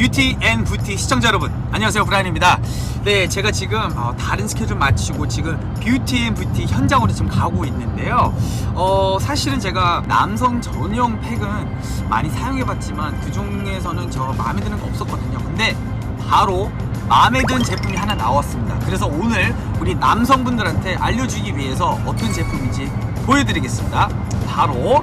뷰티 앤 부티 시청자 여러분 안녕하세요. 브라이언입니다. 네 제가 지금 어, 다른 스케줄 마치고 지금 뷰티 앤 부티 현장으로 지금 가고 있는데요. 어 사실은 제가 남성 전용 팩은 많이 사용해 봤지만 그 중에서는 저 마음에 드는 거 없었거든요. 근데 바로 마음에 드는 제품이 하나 나왔습니다. 그래서 오늘 우리 남성분들한테 알려주기 위해서 어떤 제품인지 보여드리겠습니다. 바로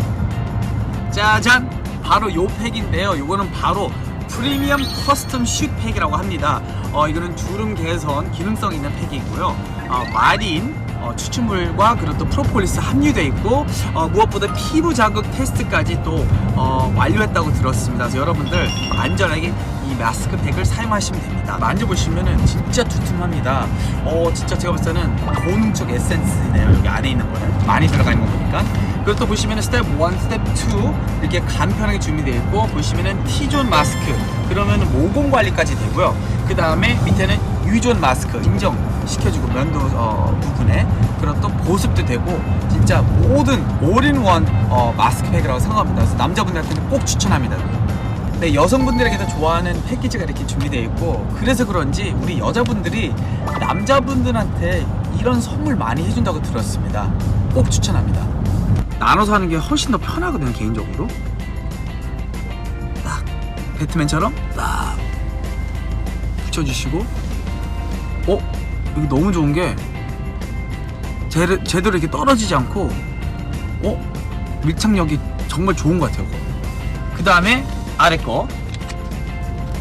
짜잔! 바로 요 팩인데요. 요거는 바로 프리미엄 커스텀 슛 팩이라고 합니다. 어 이거는 주름 개선 기능성 있는 팩이고요. 어, 마린 어, 추출물과 그리고 또 프로폴리스 함유되어 있고 어, 무엇보다 피부 자극 테스트까지 또 어, 완료했다고 들었습니다. 그래서 여러분들 안전하게 이 마스크팩을 사용하시면 됩니다. 만져보시면은 진짜 두툼합니다. 어 진짜 제가 봤을 때는 고능적 에센스네요. 여기 안에 있는 거는. 많이 들어가 있는 거 보니까 그리고 또 보시면은 스텝 1, 스텝 2 이렇게 간편하게 준비되어 있고 보시면은 T존 마스크 그러면은 모공 관리까지 되고요. 그 다음에 밑에는 U존 마스크 인정시켜주고 면도 어, 부분에 그리고 또 보습도 되고 진짜 모든 올인원 어, 마스크팩이라고 생각합니다. 그래서 남자분들한테는 꼭 추천합니다. 네, 여성분들에게도 좋아하는 패키지가 이렇게 준비되어 있고 그래서 그런지 우리 여자분들이 남자분들한테 이런 선물 많이 해준다고 들었습니다. 꼭 추천합니다 나눠서 하는 게 훨씬 더 편하거든요 개인적으로. 딱. 배트맨처럼 딱. 붙여주시고. 어? 이거 너무 좋은 게 제대로, 제대로 이렇게 떨어지지 않고 어? 밀착력이 정말 좋은 것 같아요 그 다음에 아래 거.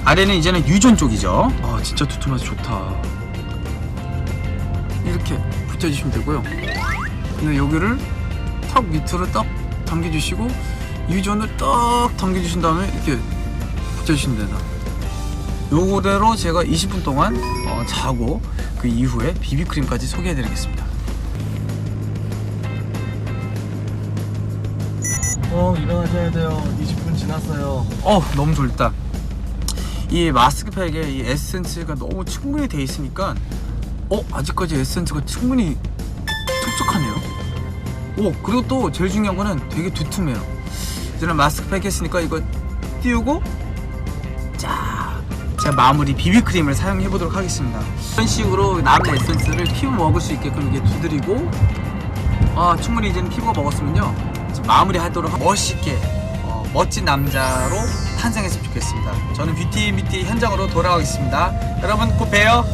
아래는 이제는 유존 쪽이죠. 아 진짜 두툼해서 좋다. 이렇게 붙여주시면 되고요. 근데 여기를 턱 밑으로 딱 당겨주시고 유존을 딱 당겨주신 다음에 이렇게 붙여주시면 됩니다. 요거대로 제가 20분 동안 어, 자고 그 이후에 비비크림까지 소개해드리겠습니다. 어 일어나셔야 돼요. 20분 지났어요. 어 너무 좋다. 이 마스크팩에 이 에센스가 너무 충분히 돼 있으니까 어 아직까지 에센스가 충분히 촉촉하네요 오 그리고 또 제일 중요한 거는 되게 두툼해요. 저는 마스크팩 했으니까 이거 띄우고 자 제가 마무리 비비크림을 사용해 보도록 하겠습니다. 이런 식으로 남은 에센스를 피부 먹을 수 있게끔 이렇게 두드리고 아 충분히 이제는 피부가 먹었으면요. 이제 마무리 하도록 하- 멋있게 어, 멋진 남자로 탄생했으면 좋겠습니다. 저는 뷰티 뷰티 현장으로 돌아가겠습니다. 여러분 곧 봬요